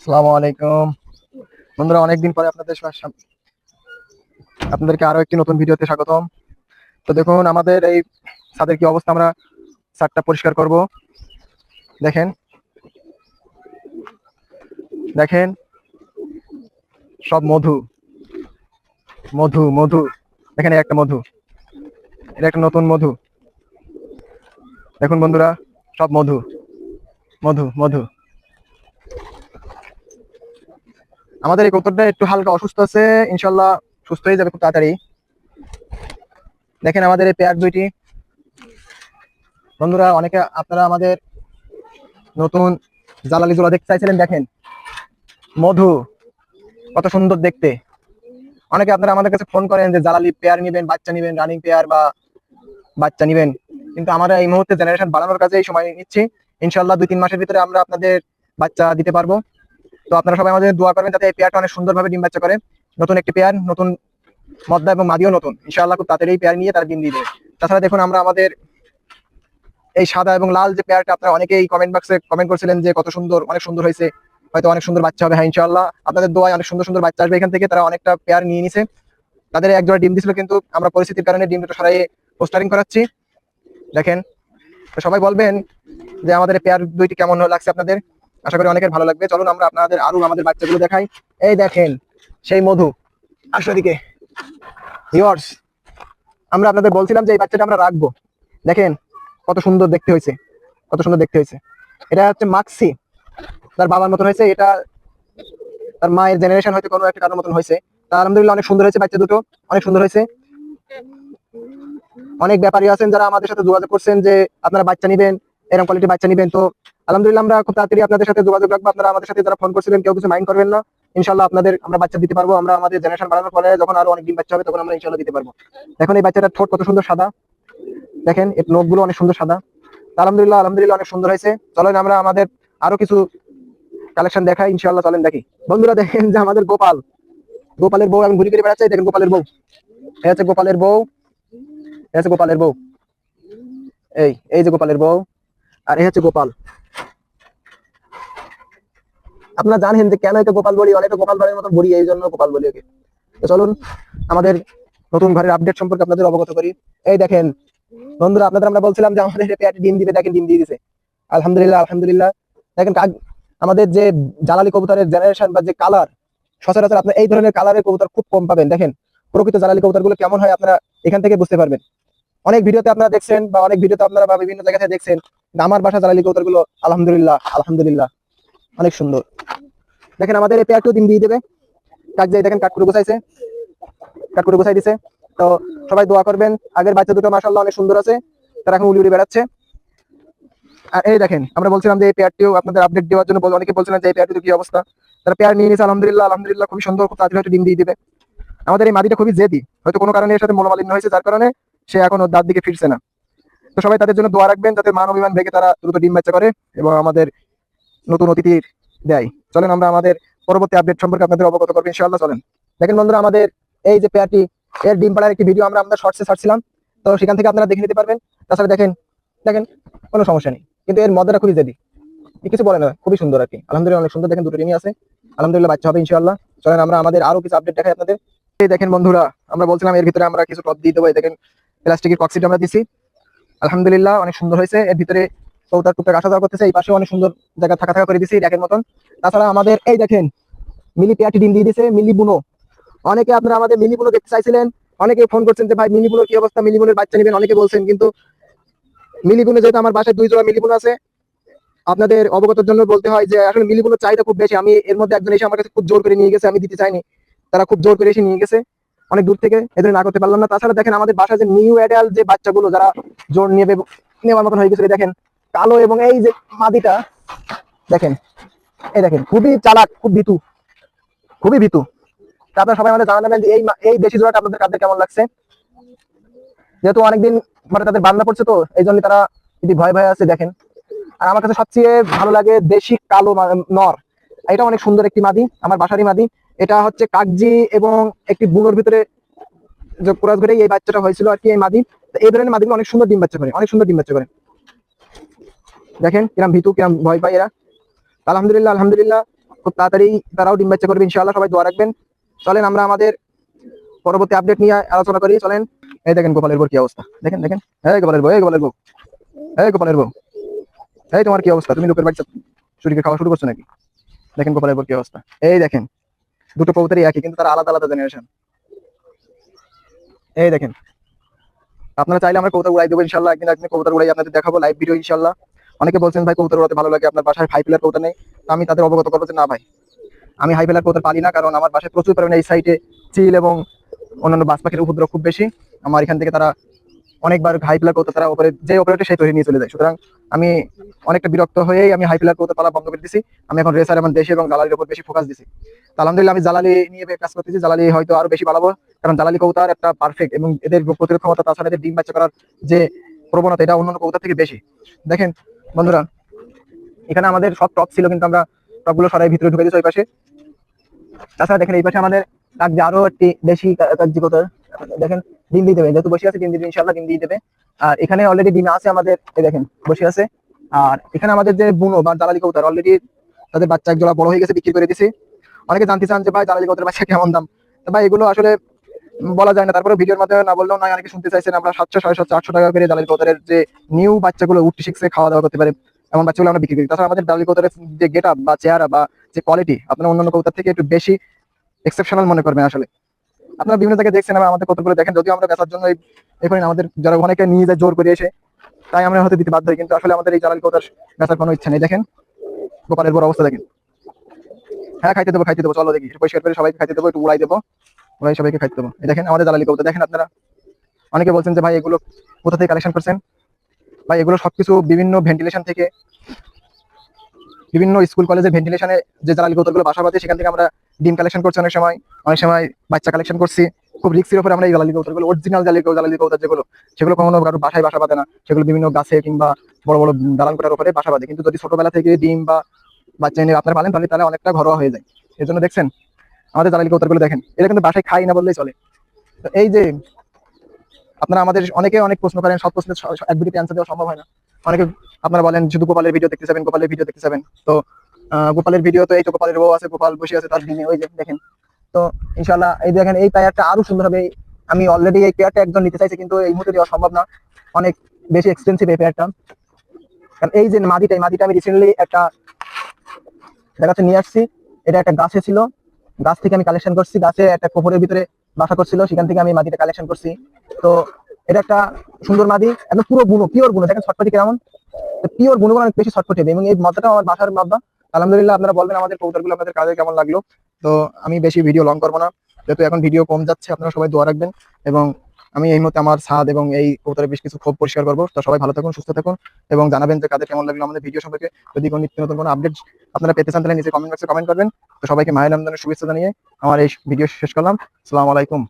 আসসালামু আলাইকুম। বন্ধুরা, অনেকদিন পরে আপনাদের আপনাদেরকে আরও একটি নতুন ভিডিওতে স্বাগতম। তো দেখুন, আমাদের এই ছাদের কি অবস্থা, আমরা ছাদটা পরিষ্কার করব। দেখেন। দেখেন। সব মধু। মধু মধু। এখানে একটা মধু। এটা একটা নতুন মধু। দেখুন বন্ধুরা, সব মধু। মধু মধু। আমাদের এই কবুতরটা একটু হালকা অসুস্থ আছে, ইনশাল্লাহ সুস্থ হয়ে যাবে খুব তাড়াতাড়ি। দেখেন আমাদের এই পেয়ার দুইটি। বন্ধুরা, অনেকে আপনারা আমাদের নতুন জালালি জোড়া দেখতে চাইছিলেন, দেখেন। মধু, কত সুন্দর দেখতে। অনেকে আপনারা আমাদের কাছে ফোন করেন যে জালালি পেয়ার নিবেন, বাচ্চা নিবেন রানিং পেয়ার বা বাচ্চা নিবেন। কিন্তু আমরা এই মুহূর্তে জেনারেশন বাড়ানোর কাজে এই সময় নিচ্ছি। ইনশাল্লাহ দুই তিন মাসের ভিতরে আমরা আপনাদের বাচ্চা দিতে পারব। তো আপনারা সবাই আমাদের দোয়া করবেন যাতে এই পেয়ারটা অনেক সুন্দরভাবে ডিম বাচ্চা করে। নতুন একটি পেয়ার, নতুন মদ্দা এবং মাদিও নতুন। ইনশাআল্লাহ খুব এই পেয়ার নিয়ে তারা ডিম দিয়ে তাছাড়া দেখুন আমরা আমাদের এই সাদা এবং লাল যে পেয়ারটা আপনারা অনেকেই কমেন্ট বক্সে কমেন্ট করছিলেন যে কত সুন্দর, অনেক সুন্দর হয়েছে। হয়তো অনেক সুন্দর বাচ্চা হবে। হ্যাঁ ইনশাআল্লাহ আপনাদের দোয়ায় অনেক সুন্দর সুন্দর বাচ্চা আসবে। এখান থেকে তারা অনেকটা পেয়ার নিয়ে নিছে। তাদের এক জোড়া ডিম দিছিল কিন্তু আমরা পরিস্থিতির কারণে ডিম দুটো সরাই পোস্টারিং করাচ্ছি। দেখেন সবাই বলবেন যে আমাদের পেয়ার দুইটি কেমন লাগছে আপনাদের? আশা করি অনেকের ভালো লাগবে। চলুন আমরা আপনাদের আরও আমাদের বাচ্চাগুলো দেখাই। এই দেখেন, সেই মধু। আসো দিকে ভিউয়ার্স আমরা আপনাদের বলছিলাম যে এই বাচ্চাটা আমরা রাখব। দেখেন, কত সুন্দর দেখতে হয়েছে। কত সুন্দর দেখতে হয়েছে। এটা হচ্ছে মাক্সি। তার বাবার মতন হয়েছে। এটা তার মায়ের জেনারেশন হয়তো কোনো একটা কারোর মতন হয়েছে। তা আলহামদুলিল্লাহ অনেক সুন্দর হয়েছে বাচ্চা দুটো। অনেক সুন্দর হয়েছে। অনেক ব্যাপারী আছেন যারা আমাদের সাথে যোগাযোগ করছেন যে আপনারা বাচ্চা নিবেন। এরকম কোয়ালিটি বাচ্চা নিবেন। তো আলহামদুলিল্লাহ আমরা খুব তাড়াতাড়ি আপনাদের সাথে যোগাযোগ রাখব। আপনারা আমাদের সাথে যারা ফোন করছিলেন, কেউ কিছু মাইন্ড করবেন না। ইনশাল্লাহ আপনাদের আমরা বাচ্চা দিতে পারব। আমরা আমাদের জেনারেশন বাড়ানোর পরে যখন আরও অনেক দিন বাচ্চা হবে, তখন আমরা ইনশাল্লাহ দিতে পারব। এখন এই বাচ্চাটার ঠোঁট কত সুন্দর সাদা। দেখেন, এর নখগুলো অনেক সুন্দর সাদা। আলহামদুলিল্লাহ আলহামদুলিল্লাহ অনেক সুন্দর হয়েছে। চলেন আমরা আমাদের আরও কিছু কালেকশন দেখাই ইনশাল্লাহ চলেন দেখি। বন্ধুরা দেখেন যে আমাদের গোপাল। গোপালের বউ আমি ঘুরি করে বেড়াচ্ছি। দেখেন গোপালের বউ। এই আছে গোপালের বউ। এই হচ্ছে গোপালের বউ। এই এই যে গোপালের বউ। আর এই হচ্ছে গোপাল। আপনারা জানেন যে কেন এটা গোপাল বলি অনেকটা গোপাল বাড়ির মতো বলি, এই জন্য গোপাল বলি ওকে। চলুন, আমাদের নতুন ঘরের আপডেট সম্পর্কে আপনাদের অবগত করি। এই দেখেন, বন্ধুরা, আপনাদের আমরা বলছিলাম যে আমাদের পেটে ডিম দিবে, দেখেন ডিম দিয়ে দিছে। আলহামদুলিল্লাহ আলহামদুলিল্লাহ। দেখেন আমাদের যে জালালি কবুতরের জেনারেশন বা যে কালার সচরাচর আপনার এই ধরনের কালারের কবুতর খুব কম পাবেন। দেখেন, প্রকৃত জালালি কবুতরগুলো কেমন হয় আপনারা এখান থেকে বুঝতে পারবেন। অনেক ভিডিওতে আপনারা দেখছেন বা অনেক ভিডিওতে আপনারা বা বিভিন্ন জায়গা থেকে দেখছেন আমার বাসা জালালি কবুতরগুলো আলহামদুলিল্লাহ আলহামদুলিল্লাহ। অনেক সুন্দর। দেখেন আমাদের এই পেয়ারটিও ডিম দিয়ে দেবে। কাক যাই দেখেন কাককুরু গোছাইছে। কাককুরু গোছাই দিছে। তো সবাই দোয়া করবেন। আগের বাচ্চা দুটো মাসাল্লাহ অনেক সুন্দর আছে। তারা এখন উড়ি উড়ি বেড়াচ্ছে। আর এই দেখেন, আমরা বলছিলাম যে এই পেয়ারটিও আপনাদের আপডেট দেওয়ার জন্য অনেকে বলছিলেন যে এই পেয়ারটির কি অবস্থা? তারা পেয়ার নিয়ে নিয়েছে, আলহামদুলিল্লাহ আলহামদুলিল্লাহ, খুবই সুন্দর, খুব তাড়াতাড়ি ডিম দিয়ে দেবে। আমাদের এই মাদিটা খুবই জেদি। হয়তো কোনো কারণে এর সাথে মনোমালিন্য হয়েছে, যার কারণে সে এখন দাঁত দিকে ফিরছে না। তো সবাই তাদের জন্য দোয়া রাখবেন যাতে মান অভিমান ভেঙে তারা দ্রুত ডিম বাচ্চা করে এবং আমাদের নতুন অতিথি দেয়। চলেন আমরা আমাদের পরবর্তী আপডেট সম্পর্কে আপনাদের অবগত করব, ইনশাআল্লাহ চলেন। দেখেন বন্ধুরা, আমাদের এই যে পেয়ারটি, এর ডিম পাড়ার একটি ভিডিও আমরা আমাদের শর্টসে ছাড়ছিলাম। তো সেখান থেকে আপনারা দেখে নিতে পারবেন। তাছাড়া দেখেন দেখেন, কোনো সমস্যা নেই। কিন্তু এর মজাটা খুবই জেদি। কিছু বলে না, খুবই সুন্দর আর কি। আলহামদুলিল্লাহ, অনেক সুন্দর। দেখেন দুটো ডিমই আছে। আলহামদুলিল্লাহ, বাচ্চা হবে, ইনশাআল্লাহ। চলেন আমরা আমাদের আরও কিছু আপডেট দেখাই আপনাদের। এই দেখেন বন্ধুরা, আমরা বলছিলাম এর ভিতরে আমরা কিছু টপ দিয়ে দেবো। দেখেন প্লাস্টিকের কক্সিট আমরা দিছি। আলহামদুলিল্লাহ, অনেক সুন্দর হয়েছে। এর ভিতরে চৌতার টুকটাক আসা যাওয়া করতেছে, এই পাশে অনেক সুন্দর জায়গা থাকা থাকা করে দিছি একের মতন। তাছাড়া আমাদের, এই দেখেন, মিলি পেয়াটি ডিম দিয়ে দিছে, মিলি বুনো। অনেকে আপনারা আমাদের মিলি বুনো দেখতে চাইছিলেন অনেকে ফোন করছেন যে, ভাই, মিলি বুনোর কি অবস্থা? মিলি বুনের বাচ্চা নেবেন? অনেকে বলছেন, কিন্তু মিলি বুনো যেহেতু আমার বাসায় দুই জোড়া মিলি বুনো আছে, আপনাদের অবগতের জন্য বলতে হয় যে, আসলে মিলি বুনোর চাহিদা খুব বেশি। আমি এর মধ্যে একজন এসে আমার কাছে খুব জোর করে নিয়ে গেছে, আমি দিতে চাইনি। তারা খুব জোর করে এসে নিয়ে গেছে। অনেক দূর থেকে এদের না করতে পারলাম না। তাছাড়া দেখেন আমাদের বাসায় যে নিউ অ্যাডাল যে বাচ্চাগুলো যারা জোর নেবে নেওয়ার মতন হয়ে গেছে দেখেন, কালো এবং এই যে মাদিটা, দেখেন, এই দেখেন, খুবই চালাক, খুব ভীতু, খুবই ভীতু। আপনারা সবাই আমাদের জানাবেন যে এই এই দেশি জোড়াটা আপনাদের কাদের কেমন লাগছে? যেহেতু অনেকদিন মানে তাদের বান্না পড়ছে তো, এই জন্য তারা যদি ভয় ভয় আছে, দেখেন। আর আমার কাছে সবচেয়ে ভালো লাগে দেশি কালো নর। এটা অনেক সুন্দর একটি মাদি, আমার বাসারই মাদি। এটা হচ্ছে কাকজি এবং একটি বুনোর ভিতরে কোরাস ঘরে এই বাচ্চাটা হয়েছিল আর কি এই মাদি। এই ধরনের মাদিগুলো অনেক সুন্দর ডিম বাচ্চা করে, অনেক সুন্দর ডিম বাচ্চা করে। দেখেন কিরাম ভিতু, কিরাম ভয় পায় এরা। আলহামদুলিল্লাহ আলহামদুলিল্লাহ, খুব তাড়াতাড়ি তারাও ডিম বাচ্চা করবে, ইনশাআল্লাহ সবাই দোয়া রাখবেন। চলেন আমরা আমাদের পরবর্তী আপডেট নিয়ে আলোচনা করি, চলেন। এই দেখেন গোপালের বউ কি অবস্থা। দেখেন দেখেন। হ্যাঁ গোপালের বউ, এই গোপালের বউ। এই গোপালের বউ। এই তোমার কি অবস্থা? তুমি লোকের বাচ্চা চুরিকে খাওয়া শুরু করছ নাকি? দেখেন গোপালের বউ কি অবস্থা? এই দেখেন, দুটো কবুতরই একই, কিন্তু তারা আলাদা আলাদা জেনারেশন এই দেখেন, আপনারা চাইলে আমরা কবুতর উড়াই দেবো ইনশাল্লাহ একদিন একদিন কবুতর উড়াই আপনাদের দেখাবো লাইভ ভিডিও ইনশাল্লাহ। অনেকে বলছেন, ভাই, কবুতর উড়াতে ভালো লাগে আপনার বাসায় হাই পিলার কবুতর নেই। আমি তাদের অবগত করব যে, না, ভাই, আমি হাই পিলার কবুতর পালি না, কারণ আমার বাসায় প্রচুর পরিমাণে এই সাইডে চিল এবং অন্যান্য বাস পাখির উপদ্রব খুব বেশি। আমার এখান থেকে তারা অনেকবার হাই পিলার কবুতর তারা উপরে যে অপারেটর সেই তৈরি নিয়ে চলে যায়। সুতরাং আমি অনেকটা বিরক্ত হয়েই আমি হাই পিলার কবুতর পালা বন্ধ করে দিছি। আমি এখন রেসার এবং দেশি এবং জালালির উপর বেশি ফোকাস দিছি। আলহামদুলিল্লাহ আমি জালালি নিয়ে কাজ করতেছি। জালালি হয়তো আরও বেশি বাড়াবো। কারণ জালালি কবুতর একটা পারফেক্ট এবং এদের প্রতিরোধ ক্ষমতা, তাছাড়া এদের ডিম বাচ্চা করার যে প্রবণতা, এটা অন্যান্য কবুতর থেকে বেশি। দেখেন, বন্ধুরা, এখানে আমাদের সব টপ ছিল, কিন্তু আমরা টপগুলো সরাই ভিতরে ঢুকে দিয়েছি ওই পাশে। তাছাড়া দেখেন এই পাশে আমাদের আরও একটি দেশি কা- কাকজি কবুতর। দেখেন ডিম দিয়ে দেবে যেহেতু বসে আছে, ডিম দিবে ইনশাল্লাহ ডিম দিয়ে দেবে। আর এখানে অলরেডি ডিম আছে আমাদের, এই দেখেন, বসে আছে। আর এখানে আমাদের যে বুনো বা দালালি কবুতর অলরেডি তাদের বাচ্চা এক জোড়া বড় হয়ে গেছে, বিক্রি করে দিছি অনেকে জানতে চান যে, ভাই, দালালি কবুতরের বাচ্চা কেমন দাম? ভাই, এগুলো আসলে বলা যায় না। তারপরে ভিডিওর মাধ্যমে না বললেও নয়, অনেকে শুনতে চাইছেন আমরা সাতশো, সাড়ে সাতশো, আটশো টাকা করে দালালি কবুতরের যে নিউ বাচ্চাগুলো উঠতে শিখছে, খাওয়া দাওয়া করতে পারে, এমন বাচ্চাগুলো আমরা বিক্রি করি। তাছাড়া আমাদের দালালি কবুতরের যে গেট আপ বা চেহারা বা যে কোয়ালিটি আপনার অন্যান্য কবুতর থেকে একটু বেশি এক্সেপশনাল মনে করবেন আসলে। আপনারা বিভিন্ন জায়গায় দেখছেন আমাদের কতগুলো দেখেন, যদিও আমরা বেচার জন্য এখানে আমাদের যারা অনেকে নিয়ে যায় জোর করে এসে, তাই আমরা হয়তো দিতে বাধ্য হই, কিন্তু আসলে আমাদের এই জালালি কবুতর বেচার কোনো ইচ্ছা নেই। দেখেন, গোপালের বড় অবস্থা দেখেন। হ্যাঁ খাইতে দেবো খাইতে দেবো, চলো দেখি পরিষ্কার করে সবাইকে খাইতে দেবো, একটু উড়াই দেবো, উড়াই সবাইকে খাইতে দেবো। এই দেখেন, আমাদের জালালি কবুতর দেখেন আপনারা। অনেকে বলছেন যে, ভাই, এগুলো কোথা থেকে কালেকশন করছেন? ভাই, এগুলো সবকিছু বিভিন্ন ভেন্টিলেশন থেকে, বিভিন্ন স্কুল কলেজের ভেন্টিলেশনে যে জালালি কবুতরগুলো বাসা বাঁধে, সেখান থেকে আমরা ডিম কালেকশন করছি অনেক সময়। অনেক সময় বাচ্চা কালেকশন করছি। খুব রিক্সের উপরে আমরা এই জালালি কবুতরগুলো অরিজিনাল জালি জালালি কবুতর যেগুলো, সেগুলো কখনো কারও বাসায় বাসা বাঁধে না। সেগুলো বিভিন্ন গাছে কিংবা বড় বড় দালান কোটার উপরে বাসা বাঁধে। কিন্তু যদি ছোটবেলা থেকে ডিম বা বাচ্চা এনে আপনারা পালেন তাহলে তাহলে অনেকটা ঘরোয়া হয়ে যায়। এই জন্য দেখছেন, আমাদের জালালি কবুতরগুলো দেখেন। এটা কিন্তু বাসায় খাই না বললেই চলে। তো এই যে আপনারা আমাদের অনেকে অনেক প্রশ্ন করেন, সব প্রশ্নের এক ভিডিওতে অ্যান্সার দেওয়া সম্ভব হয় না। অনেকে আপনারা বলেন, শুধু গোপালের ভিডিও দেখতে যাবেন, গোপালের ভিডিও দেখতে যাবেন। তো গোপালের ভিডিও তো এই তো গোপালের বউ আছে, গোপাল বসে আছে, তার দিনে ওই যে দেখেন। তো ইনশাল্লাহ এই দেখেন, এই পেয়ারটা আরও সুন্দর হবে। আমি অলরেডি এই পেয়ারটা একজন নিতে চাইছি, কিন্তু এই মুহূর্তে দেওয়া সম্ভব না। অনেক বেশি এক্সপেন্সিভ এই পেয়ারটা কারণ এই যে মাদিটা এই মাদিটা আমি রিসেন্টলি একটা দেখাতে নিয়ে আসছি। এটা একটা গাছে ছিল। গাছ থেকে আমি কালেকশন করছি। গাছে একটা কোপরের ভিতরে বাসা করছিল, সেখান থেকে আমি মাদিটা কালেকশন করছি। তো এটা একটা সুন্দর মাদি একদম পুরো বুনো পিওর বুনো দেখেন, ছটপটি কেমন? পিওর বুনোগুলো অনেক বেশি ছটপটি হবে। এবং এই মাদাটা আমার বাসার মাদ্দা। আলহামদুলিল্লাহ, আপনারা বলবেন আমাদের কৌতারগুলো আপনাদের কাজে কেমন লাগল? তো আমি বেশি ভিডিও লং করব না। যেহেতু এখন ভিডিও কম যাচ্ছে, আপনারা সবাই দোয়া রাখবেন। এবং আমি এই মুহূর্তে আমার ছাদ এবং এই কৌতারে বেশ কিছু ক্ষোভ পরিষ্কার করব। তো সবাই ভালো থাকুন, সুস্থ থাকুন এবং জানাবেন যে কাদের কেমন লাগল আমাদের ভিডিও সম্পর্কে। যদি কোনো নিত্য নতুন কোনো আপডেট আপনারা পেতে চান, তাহলে নিজে কমেন্ট বক্সে কমেন্ট করবেন। তো সবাইকে মায়ের রমজানের শুভেচ্ছা জানিয়ে আমার এই ভিডিও শেষ করলাম। আসসালামু আলাইকুম।